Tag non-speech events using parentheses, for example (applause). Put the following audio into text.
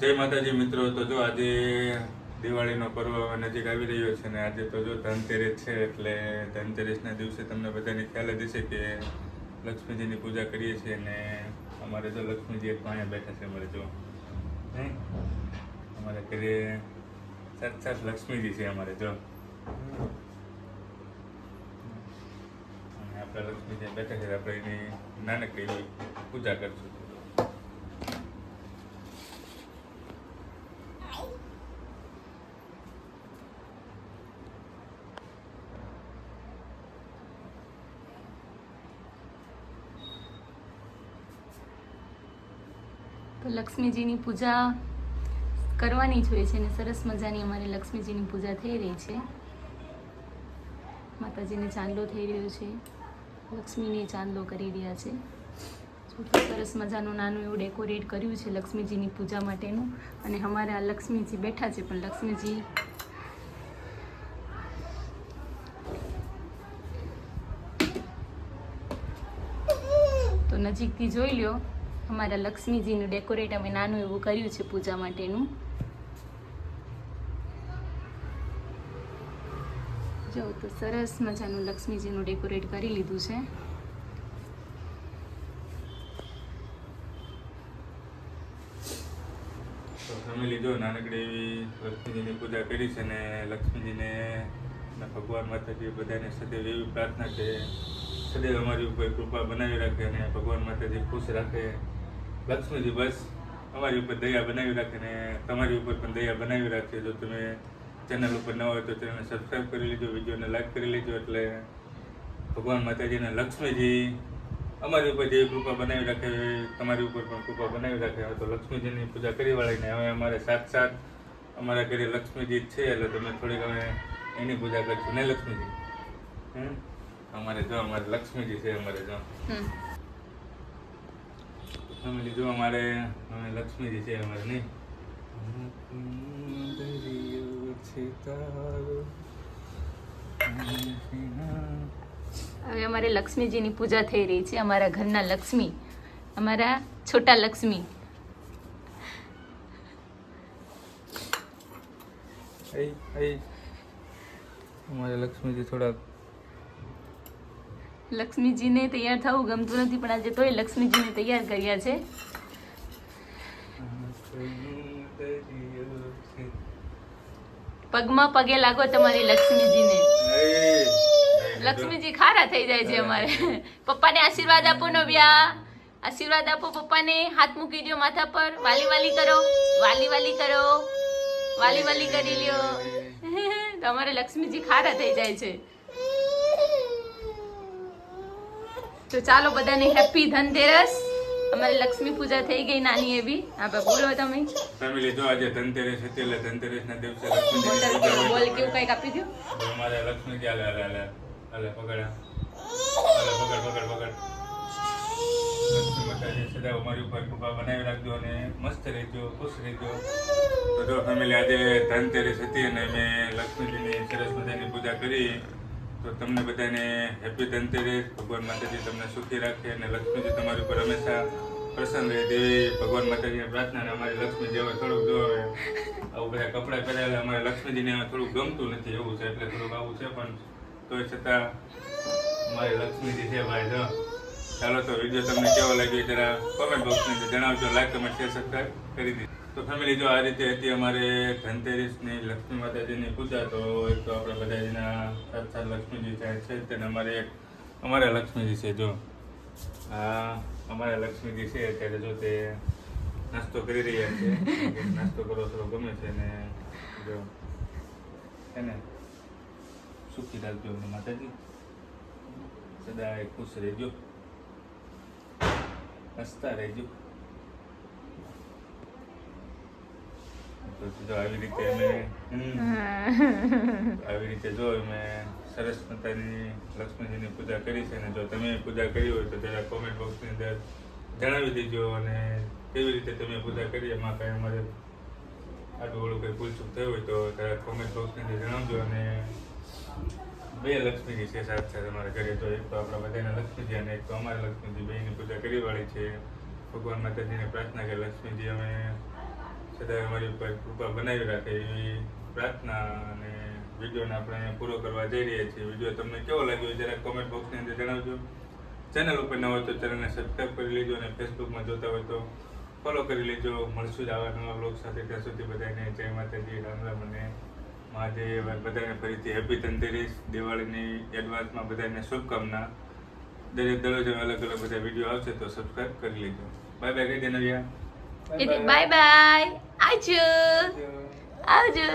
જય માતાજી મિત્રો. તો જો આજે દિવાળીનો પર્વ નજીક આવી રહ્યો છે ને આજે તો જો ધનતેરસ છે એટલે ધનતેરસના દિવસે તમને બધાને ખ્યાલ જ હશે કે લક્ષ્મીજીની પૂજા કરીએ છીએ ને અમારે તો લક્ષ્મીજી એક અહીંયા બેઠા છે અમારે જો? અમારે ઘરે સાક્ષાત લક્ષ્મીજી છે અમારે જો. અને આપણા લક્ષ્મીજી બેઠા છે, આપણે એની નાનકડી પૂજા કરશું તો લક્ષ્મીજીની પૂજા કરવાની જ હોય છે અને સરસ મજાની અમારે લક્ષ્મીજીની પૂજા થઈ રહી છે. માતાજીને ચાંદલો થઈ રહ્યો છે. લક્ષ્મીને ચાંદલો કરી રહ્યા છે. સરસ મજાનું નાનું એવું ડેકોરેટ કર્યું છે લક્ષ્મીજીની પૂજા માટેનું. અને અમારા લક્ષ્મીજી બેઠા છે, પણ લક્ષ્મીજી તો નજીકથી જોઈ લ્યો. અમારા લક્ષ્મીજીનું ડેકોરેટ અમે નાનું એવું કર્યું છે પૂજા માટેનું. જો, તો સરસ મજાનું લક્ષ્મીજીનું ડેકોરેટ કરી લીધું છે. ફેમિલી જો નાનકડી એવી લક્ષ્મીજીની પૂજા કરી છે ને લક્ષ્મીજીને ભગવાન માતાજી બધાને સદૈવ એવી પ્રાર્થના કે સદૈવ અમારી ઉપર કૃપા બનાવી રાખે અને ભગવાન માતાજી ખુશ રાખે. લક્ષ્મીજી બસ. અમારી ઉપર દયા બનાવી રાખે ને તમારી ઉપર પણ દયા બનાવી રાખે જો તમે ચેનલ ઉપર ન હોય તો ચેનલ સબસ્ક્રાઈબ કરી લેજો, વિડીયોને લાઈક કરી લેજો. એટલે ભગવાન માતાજીને લક્ષ્મીજી અમારી ઉપર જે કૃપા બનાવી રાખે, તમારી ઉપર પણ કૃપા બનાવી રાખે. હવે તો લક્ષ્મીજીની પૂજા કરી વાળીને હવે અમારે સાત સાત અમારા ઘરે લક્ષ્મીજી છે. એટલે તમે થોડીક હવે એની પૂજા કરશું ને લક્ષ્મીજી? અમારે જો, અમારે લક્ષ્મીજી છે, અમારે જો. હમ. લીધું અમારે અમે લક્ષ્મીજી છે અમારે નહીં હવે અમારે લક્ષ્મીજીની પૂજા થઈ રહી છે અમારા ઘરના લક્ષ્મી અમારા છોટા લક્ષ્મી અમારે લક્ષ્મીજી થોડાક લક્ષ્મીજીને તૈયાર થવું ગમતું નથી પણ આજે તોય લક્ષ્મીજીને તૈયાર કર્યા છે. પગમાં પગે લાગો તમારી લક્ષ્મીજીને. લક્ષ્મીજી ખારા થઈ જાય છે અમારે. પપ્પાને આશીર્વાદ આપો નવ્યા. આશીર્વાદ આપો પપ્પાને. હાથ મૂકી દો માથા પર. વાલી વાલી કરો. વાલી વાલી કરો. વાલી વાલી કરી લ્યો. તમારે લક્ષ્મીજી ખારા થઈ જાય છે. તો ચાલો બધાને હેપી ધનતેરસ. અમારી લક્ષ્મી પૂજા થઈ ગઈ નાની એવી. આપણે બોલો તમે. ફેમિલી જો આજે ધનતેરસ હતી એટલે ધનતેરસના દિવસે બોટલ લક્ષ્મીજીની બોલ કેવું કંઈક આપી દો. તો અમારે લક્ષ્મીજી હાલે હાલે હાલે હાલે પકડ હાલે પકડ પકડ પકડ. લક્ષ્મી સદા અમારી ઉપર કૃપા બનાવી રાખજો અને મસ્ત રહેજો ખુશ રહેજો. તો જો ફેમિલી આજે ધનતેરસ હતી અને મેં લક્ષ્મીજીની સરસ મજાની પૂજા કરી. તો તમને બધાને હેપી ધનતેરસ. ભગવાન માતાજી તમને સુખી રાખે અને લક્ષ્મીજી તમારી ઉપર હંમેશા પ્રસન્ન રહે દેવી ભગવાન માતાજીને પ્રાર્થના અને અમારી લક્ષ્મી જેવા થોડુંક જો આવું બધા કપડાં પહેરેલા અમારે લક્ષ્મીજીને થોડુંક ગમતું નથી એવું છે, એટલે થોડુંક આવું છે, પણ તોય છતાં મારી લક્ષ્મીજી છે ભાઈ, જો. ચાલો તો વીડિયો તમને કેવો લાગ્યો જરા કોમેન્ટ બોક્સની અંદર જણાવજો. લાઈક કમેન્ટ શેર સબસ્ક્રાઈબ કરી દીધું તો ફેમિલી જો આ રીતે હતી અમારે ધનતેરસની લક્ષ્મી માતાજીની પૂજા, તો એક તો આપણે બધાજીના સાત સાત લક્ષ્મીજી થાય છે તેને અમારે એક, અમારા લક્ષ્મીજી છે, જો. આ અમારા લક્ષ્મીજી છે, અત્યારે જો તે નાસ્તો કરી રહ્યા છે. (laughs) નાસ્તો કરવો થોડો ગમે છે ને, જો. છે ને સુખી રાખજો, માતાજી. સદાય ખુશ રહેજો. હસતા રહેજો આવી રીતે અમે આવી રીતે જો અમે સરસ માતાની લક્ષ્મીજીની પૂજા કરી છે અને જો તમે પૂજા કરી હોય તો જરા કોમેન્ટ બોક્સની અંદર જણાવી દેજો અને કેવી રીતે તમે પૂજા કરી, એમાં કાંઈ અમારે આટલું ઓળું કંઈ ભૂલચૂક થયું હોય તો જરા કોમેન્ટ બોક્સની અંદર જણાવજો અને બે લક્ષ્મીજી છે સાથ સાથે અમારે ઘરે. તો એક તો આપણા બધાના લક્ષ્મીજી અને એક તો અમારા લક્ષ્મીજી. બેની પૂજા કરી વાળી છે. ભગવાન માતાજીને પ્રાર્થના કે લક્ષ્મીજી, અમે સદાય અમારી ઉપર કૃપા બનાવી રાખે. એવી પ્રાર્થના અને વિડીયોને આપણે પૂરો કરવા જઈ રહ્યા છીએ. વીડિયો તમને કેવો લાગ્યો જરા કોમેન્ટ બોક્સની અંદર જણાવજો. ચેનલ ઉપર ન હોય તો ચેનલને સબસ્ક્રાઈબ કરી લેજો અને ફેસબુકમાં જોતા હોય તો ફોલો કરી લેજો. મળશું જ આવા નવા બ્લોગ સાથે. ત્યાં સુધી બધાને જય માતાજી, રામ રામ અને મહાદેવ બધાને ફરીથી હેપી ધનતેરસ દિવાળીની એડવાન્સમાં બધાને શુભકામના. દરેક દરરોજ અલગ અલગ બધા વીડિયો આવશે તો સબસ્ક્રાઇબ કરી લેજો. બાય બાય કહી દે નવ્યા. બાય બાય આવજો. આવજો.